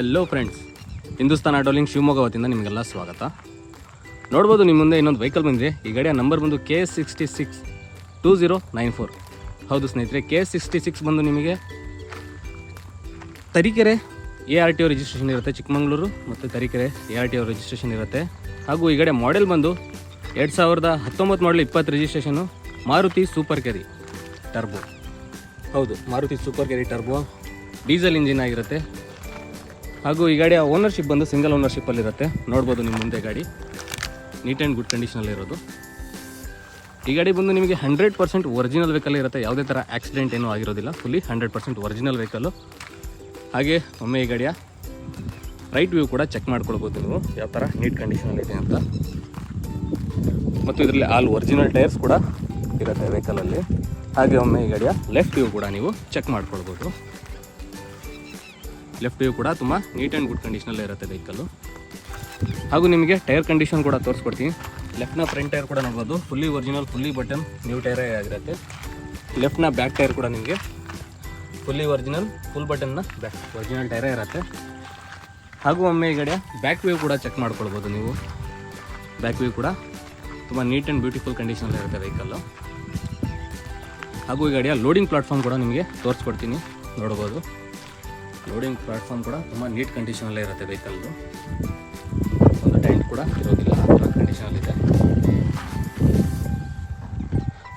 Hello friends Hindustan ಆಟೋಲಿಂಗ್ ಶಿವಮೊಗ್ಗ ವತಿಯಿಂದ ನಿಮಗೆಲ್ಲ ಸ್ವಾಗತ. ನೋಡ್ಬೋದು ನಿಮ್ಮ ಮುಂದೆ ಇನ್ನೊಂದು ವೆಹಿಕಲ್ ಬಂದಿದೆ. ಈ ಗಾಡಿಯ ನಂಬರ್ ಬಂದು K S sixty six two zero nine four ಹೌದು ಸ್ನೇಹಿತರೆ ಕೆ ಎಸ್ ಸಿಕ್ಸ್ಟಿ ಸಿಕ್ಸ್ ಬಂದು ನಿಮಗೆ Tarikere A R T O registration ಇರುತ್ತೆ, ಚಿಕ್ಕಮಗಳೂರು ಮತ್ತು Tarikere A R T O registration ಇರುತ್ತೆ. ಹಾಗೂ ಈ ಗಾಡಿಯ ಮಾಡೆಲ್ ಬಂದು ಎರಡು ಸಾವಿರದ ಹತ್ತೊಂಬತ್ತು ಮಾಡಲು ಇಪ್ಪತ್ತು registration Maruti super carry turbo ಹೌದು, Maruti super carry turbo diesel engine ಆಗಿರುತ್ತೆ. ಹಾಗೂ ಈ ಗಾಡಿಯ ಓನರ್ಶಿಪ್ ಬಂದು ಸಿಂಗಲ್ ಓನರ್ಶಿಪ್ಪಲ್ಲಿರುತ್ತೆ ನೋಡ್ಬೋದು ನಿಮ್ಮ ಮುಂದೆ ಗಾಡಿ. ನೀಟ್ ಆ್ಯಂಡ್ ಗುಡ್ ಕಂಡೀಷನಲ್ಲಿರೋದು ಈ ಗಾಡಿ ಬಂದು ನಿಮಗೆ ಹಂಡ್ರೆಡ್ ಪರ್ಸೆಂಟ್ ಒರಿಜಿನಲ್ ವೆಹಿಕಲ್ ಇರುತ್ತೆ. ಯಾವುದೇ ಥರ ಆಕ್ಸಿಡೆಂಟ್ ಏನೂ ಆಗಿರೋದಿಲ್ಲ. Fully hundred percent original vehicle ಹಾಗೆ ಒಮ್ಮೆ ಈ ಗಾಡಿಯ ರೈಟ್ ವ್ಯೂ ಕೂಡ ಚೆಕ್ ಮಾಡ್ಕೊಳ್ಬೋದು ನೀವು. ಯಾವ ಥರ ನೀಟ್ ಕಂಡೀಷನಲ್ಲಿದೆ ಅಂತ. ಮತ್ತು ಇದರಲ್ಲಿ ಆಲ್ ಒರಿಜಿನಲ್ ಟೈರ್ಸ್ ಕೂಡ ಇರುತ್ತೆ ವೆಹಿಕಲಲ್ಲಿ ಹಾಗೆ ಒಮ್ಮೆ ಈ ಗಾಡಿಯ ಲೆಫ್ಟ್ ವ್ಯೂ ಕೂಡ ನೀವು ಚೆಕ್ ಮಾಡ್ಕೊಳ್ಬೋದು. ಲೆಫ್ಟ್ ವ್ಯೂ ಕೂಡ ತುಂಬ ನೀಟ್ ಆ್ಯಂಡ್ ಗುಡ್ ಕಂಡೀಷನಲ್ಲೇ ಇರುತ್ತೆ ವೆಹಿಕಲ್ಲು ಹಾಗೂ ನಿಮಗೆ ಟೈರ್ ಕಂಡೀಷನ್ ಕೂಡ ತೋರಿಸ್ಕೊಡ್ತೀನಿ. ಲೆಫ್ಟ್ನ ಫ್ರಂಟ್ ಟೈರ್ ಕೂಡ ನೋಡ್ಬೋದು. Fully original fully button new ಟೈರೇ ಆಗಿರುತ್ತೆ. ಲೆಫ್ಟ್ನ ಬ್ಯಾಕ್ ಟೈರ್ ಕೂಡ ನಿಮಗೆ. ಫುಲ್ಲಿ ಒರಿಜಿನಲ್ ಫುಲ್ ಬಟನ್ನ ಬ್ಯಾಕ್ ಒರಿಜಿನಲ್ ಟೈರೇ ಇರುತ್ತೆ. ಹಾಗೂ ಒಮ್ಮೆ ಈ ಬ್ಯಾಕ್ ವ್ಯೂ ಕೂಡ ಚೆಕ್ ಮಾಡ್ಕೊಳ್ಬೋದು ನೀವು. ಬ್ಯಾಕ್ ವ್ಯೂ ಕೂಡ ತುಂಬ ನೀಟ್ ಆ್ಯಂಡ್ ಬ್ಯೂಟಿಫುಲ್ ಕಂಡೀಷನಲ್ಲಿ ಇರುತ್ತೆ ವೆಹಿಕಲ್ಲು ಹಾಗೂ ಈ ಗಾಡಿಯ ಲೋಡಿಂಗ್ ಪ್ಲಾಟ್ಫಾರ್ಮ್ ಕೂಡ ನಿಮಗೆ ತೋರಿಸ್ಕೊಡ್ತೀನಿ. ನೋಡ್ಬೋದು. ಲೋಡಿಂಗ್ ಪ್ಲಾಟ್ಫಾರ್ಮ್ ಕೂಡ ತುಂಬ ನೀಟ್ ಕಂಡೀಷನಲ್ಲೇ ಇರುತ್ತೆ ವೆಹಿಕಲ್ದು ಒಂದು ಟೈಂಟ್ ಕೂಡ ಇರೋದಿಲ್ಲ, ಆ ಕಂಡೀಷನಲ್ಲಿದೆ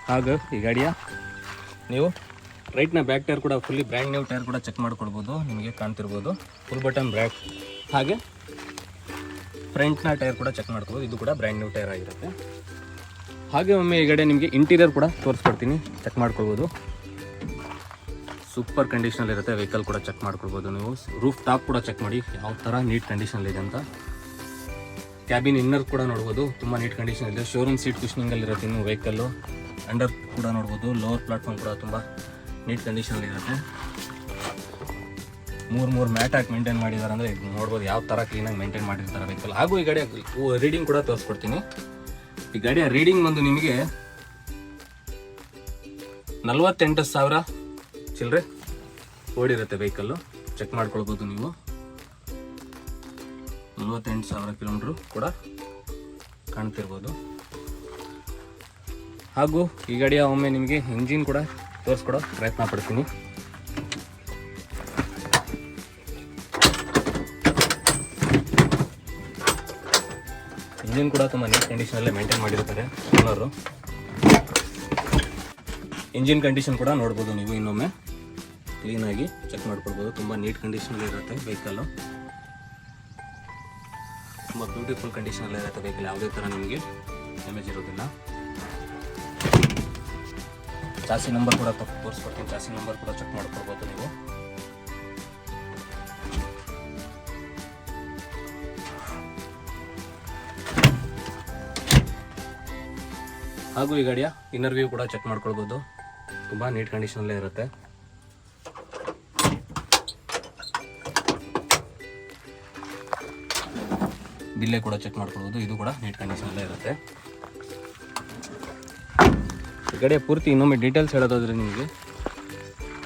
ಹಾಗೂ, ಈ ಗಾಡಿಯ. ನೀವು ರೈಟ್ನ ಬ್ಯಾಕ್ ಟೈರ್ ಕೂಡ ಫುಲ್ಲಿ ಬ್ರ್ಯಾಂಡ್ ನ್ಯೂ ಟೈರ್ ಕೂಡ ಚೆಕ್ ಮಾಡ್ಕೊಳ್ಬೋದು ನಿಮಗೆ ಕಾಣ್ತಿರ್ಬೋದು. ಫುಲ್ ಬಟನ್ ಬ್ರ್ಯಾಕ್ ಹಾಗೆ ಫ್ರಂಟ್ನ ಟೈರ್ ಕೂಡ ಚೆಕ್ ಮಾಡ್ಕೊಬೋದು ಇದು ಕೂಡ ಬ್ರ್ಯಾಂಡ್ ನ್ಯೂ ಟೈರ್ ಆಗಿರುತ್ತೆ. ಹಾಗೆ ಒಮ್ಮೆ ಈ ಗಾಡಿ ನಿಮಗೆ ಇಂಟೀರಿಯರ್ ಕೂಡ ತೋರಿಸ್ಕೊಡ್ತೀನಿ ಚೆಕ್ ಮಾಡ್ಕೊಳ್ಬೋದು. ಸೂಪರ್ ಕಂಡೀಷನಲ್ಲಿ ಇರುತ್ತೆ, ವೆಹಿಕಲ್ ಕೂಡ ಚೆಕ್ ಮಾಡ್ಕೊಳ್ಬೋದು ನೀವು. ರೂಫ್ ಟಾಪ್ ಕೂಡ ಚೆಕ್ ಮಾಡಿ, ಯಾವ ಥರ ನೀಟ್ ಕಂಡೀಷನಲ್ಲಿ ಇದೆ ಅಂತ. ಕ್ಯಾಬಿನ್ ಇನ್ನರ್ ಕೂಡ ನೋಡ್ಬೋದು, ತುಂಬ ನೀಟ್ ಕಂಡೀಷನ್ ಇದೆ. ಶೋರೂಮ್ ಸೀಟ್ ಕುಷನಿಂಗಲ್ಲಿ ಇರುತ್ತೆ ಇನ್ನು ವೆಹಿಕಲ್ಲು ಅಂಡರ್ ಕೂಡ ನೋಡ್ಬೋದು ಲೋವರ್ ಪ್ಲಾಟ್ಫಾರ್ಮ್ ಕೂಡ ತುಂಬ ನೀಟ್ ಕಂಡೀಷನಲ್ಲಿ ಇರುತ್ತೆ. ಮೂರು ಮೂರು ಮ್ಯಾಟ್ ಹಾಕಿ ಮೇಂಟೈನ್ ಮಾಡಿದ್ದಾರೆ ಅಂದರೆ ನೋಡ್ಬೋದು ಯಾವ ಥರ ಕ್ಲೀನಾಗಿ ಮೇಂಟೈನ್ ಮಾಡಿರ್ತಾರೆ ವೆಹಿಕಲ್ ಹಾಗೂ ಈ ಗಾಡಿಯ ರೀಡಿಂಗ್ ಕೂಡ ತೋರಿಸ್ಕೊಡ್ತೀನಿ. ಈ ಗಾಡಿಯ ರೀಡಿಂಗ್ ಬಂದು ನಿಮಗೆ ನಲ್ವತ್ತೆಂಟು ಸಾವಿರ ಚಿಲ್ಲರೆ ಓಡಿರುತ್ತೆ ವೆಹಿಕಲ್ಲು ಚೆಕ್ ಮಾಡ್ಕೊಳ್ಬೋದು ನೀವು. ನಲ್ವತ್ತೆಂಟು ಸಾವಿರ ಕಿಲೋಮೀಟ್ರು ಕೂಡ ಕಾಣ್ತಿರ್ಬೋದು. ಹಾಗೂ ಈ ಗಾಡಿಯ ಒಮ್ಮೆ ನಿಮಗೆ ಇಂಜಿನ್ ಕೂಡ ತೋರಿಸ್ಕೊಡೋ ಪ್ರಯತ್ನ ಪಡ್ತೀನಿ. ಇಂಜಿನ್ ಕೂಡ ತುಂಬ ನೀಟ್ ಕಂಡೀಷನಲ್ಲೇ ಮೇಂಟೈನ್ ಮಾಡಿರ್ತಾರೆ ಓನರು ಇಂಜಿನ್ ಕಂಡೀಷನ್ ಕೂಡ ನೋಡ್ಬೋದು ನೀವು ಇನ್ನೊಮ್ಮೆ. ಕ್ಲೀನಾಗಿ ಚೆಕ್ ಮಾಡ್ಕೊಳ್ಬೋದು. ತುಂಬ ನೀಟ್ ಕಂಡೀಷನಲ್ಲಿ ಇರುತ್ತೆ ವೆಹಿಕಲ್ಲು ತುಂಬ ಬ್ಯೂಟಿಫುಲ್ ಕಂಡೀಷನಲ್ಲೇ ಇರುತ್ತೆ ವೆಹಿಕಲ್ ಯಾವುದೇ ಥರ ನಿಮಗೆ ಡ್ಯಾಮೇಜ್ ಇರೋದಿಲ್ಲ. ಚಾಸಿ ನಂಬರ್ ಕೂಡ ತೋರಿಸ್ಕೊಡ್ತೀನಿ. ಚಾಸಿ ನಂಬರ್ ಕೂಡ ಚೆಕ್ ಮಾಡ್ಕೊಳ್ಬೋದು ನೀವು. ಹಾಗೂ ಈ ಗಾಡಿಯ ಇನ್ನರ್ ವ್ಯೂ ಕೂಡ ಚೆಕ್ ಮಾಡ್ಕೊಳ್ಬೋದು. ತುಂಬ ನೀಟ್ ಕಂಡೀಷನಲ್ಲೇ ಇರುತ್ತೆ. ಬಿಲ್ಲೆ ಕೂಡ ಚೆಕ್ ಮಾಡ್ಕೊಳ್ಬೋದು. ಇದು ಕೂಡ ನೀಟ್ ಕಂಡೀಷನಲ್ಲೇ ಇರುತ್ತೆ. ಈ ಗಾಡಿಯ ಪೂರ್ತಿ ಇನ್ನೊಮ್ಮೆ ಡೀಟೇಲ್ಸ್ ಹೇಳೋದಾದ್ರೆ ನಿಮಗೆ.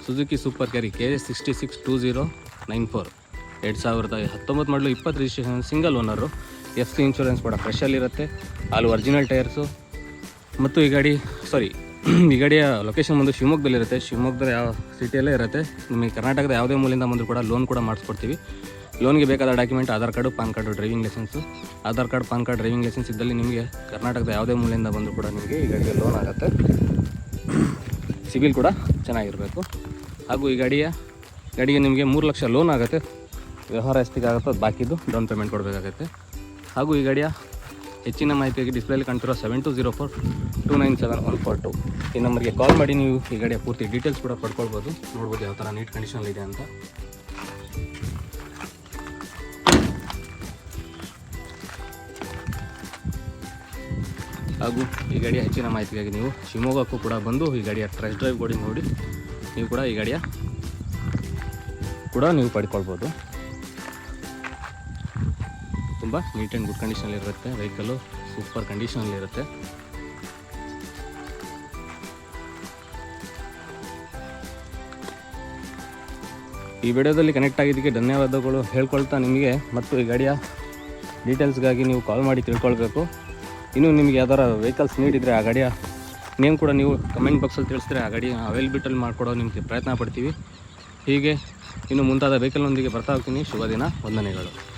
Suzuki Super Carry K S sixty six two zero nine four ಎರಡು ಸಾವಿರದ ಹತ್ತೊಂಬತ್ತು ಮಾಡಲು ಇಪ್ಪತ್ತು registration single owner F C insurance ಕೂಡ ಫ್ರೆಶಲ್ಲಿರುತ್ತೆ ಅಲ್ಲಿ ಒರಿಜಿನಲ್ ಟೈರ್ಸು ಮತ್ತು ಈ ಗಾಡಿ ಸಾರಿ ಈ ಗಾಡಿಯ ಲೊಕೇಶನ್ ಬಂದು ಶಿವಮೊಗ್ಗದಲ್ಲಿರುತ್ತೆ. ಶಿವಮೊಗ್ಗದ ಯಾವ ಸಿಟಿಯಲ್ಲೇ ಇರುತ್ತೆ. ನಿಮಗೆ ಕರ್ನಾಟಕದ ಯಾವುದೇ ಮೂಲೆಯಿಂದ ಬಂದರೂ ಕೂಡ ಲೋನ್ ಕೂಡ ಮಾಡಿಸ್ಕೊಡ್ತೀವಿ. ಲೋನ್ಗೆ ಬೇಕಾದ document, Aadhaar card, PAN card, driving licence. Aadhaar card, PAN card, driving licence ಇದ್ದಲ್ಲಿ ನಿಮಗೆ ಕರ್ನಾಟಕದ ಯಾವುದೇ ಮೂಲೆಯಿಂದ ಬಂದರೂ ಕೂಡ ನಿಮಗೆ ಈ ಗಾಡಿಗೆ ಲೋನ್ ಆಗುತ್ತೆ. ಸಿಬಿಲ್ ಕೂಡ ಚೆನ್ನಾಗಿರಬೇಕು. ಹಾಗೂ ಈ ಗಾಡಿಯ, ಗಾಡಿಗೆ ನಿಮಗೆ ಮೂರು ಲಕ್ಷ ಲೋನ್ ಆಗುತ್ತೆ. ವ್ಯವಹಾರ ಎಷ್ಟಿಗೆ ಆಗುತ್ತೋ ಅದು ಬಾಕಿದ್ದು ಡೌನ್ ಪೇಮೆಂಟ್ ಕೊಡಬೇಕಾಗುತ್ತೆ. ಹಾಗೂ ಈ ಗಾಡಿಯ ಹೆಚ್ಚಿನ ಮಾಹಿತಿಯಾಗಿ ಡಿಸ್ಪ್ಲೇಲಿ ಕಾಣ್ತಿರೋ seven two zero four two nine seven one four two. ಈ ನಂಬರ್ಗೆ ಕಾಲ್ ಮಾಡಿ ನೀವು ಈ ಗಾಡಿಯ ಪೂರ್ತಿ ಡೀಟೇಲ್ಸ್ ಕೂಡ ಪಡ್ಕೊಳ್ಬೋದು. ನೋಡ್ಬೋದು ಯಾವ ಥರ ನೀಟ್ ಕಂಡೀಷನ್ ಇದೆ ಅಂತ. ಹಾಗೂ ಈ ಗಾಡಿಯ ಹೆಚ್ಚಿನ ಮಾಹಿತಿಗಾಗಿ ನೀವು ಶಿವಮೊಗ್ಗಕ್ಕೂ ಕೂಡ ಬಂದು ಈ ಗಾಡಿಯ ಟ್ರೆಸ್ಟ್ ಡ್ರೈವ್ ಗಾಡಿ ನೋಡಿ. ನೀವು ಕೂಡ ಈ ಗಾಡಿಯ ಕೂಡ ನೀವು ಪಡ್ಕೊಳ್ಬೋದು. ತುಂಬ ನೀಟ್ ಆ್ಯಂಡ್ ಗುಡ್ ಕಂಡೀಷನಲ್ಲಿರುತ್ತೆ ವೆಹಿಕಲ್ಲು ಸೂಪರ್ ಕಂಡೀಷನಲ್ಲಿರುತ್ತೆ ಈ ವಿಡಿಯೋದಲ್ಲಿ ಕನೆಕ್ಟ್ ಆಗಿದ್ದಕ್ಕೆ ಧನ್ಯವಾದಗಳು. ಹೇಳ್ಕೊಳ್ತಾ ನಿಮಗೆ ಮತ್ತು ಈ ಗಾಡಿಯ ಡೀಟೇಲ್ಸ್ಗಾಗಿ ನೀವು ಕಾಲ್ ಮಾಡಿ ತಿಳ್ಕೊಳ್ಬೇಕು ಇನ್ನು ನಿಮಗೆ ಯಾವ್ದಾರ ವೆಹಿಕಲ್ಸ್ ನೀಡಿದರೆ ಆ ಗಾಡಿಯ ನೇಮ್ ಕೂಡ ನೀವು ಕಮೆಂಟ್ ಬಾಕ್ಸಲ್ಲಿ ತಿಳಿಸಿದ್ರೆ ಆ ಗಾಡಿ ಅವೈಲಬಿಟಲ್ಲಿ ಮಾಡಿಕೊಡೋ ನಿಮಗೆ ಪ್ರಯತ್ನ ಪಡ್ತೀವಿ. ಹೀಗೆ ಇನ್ನು ಮುಂತಾದ ವೆಹಿಕಲ್ನೊಂದಿಗೆ ಬರ್ತಾ ಹೋಗ್ತೀನಿ. ಶುಭ ದಿನ. ವಂದನೆಗಳು.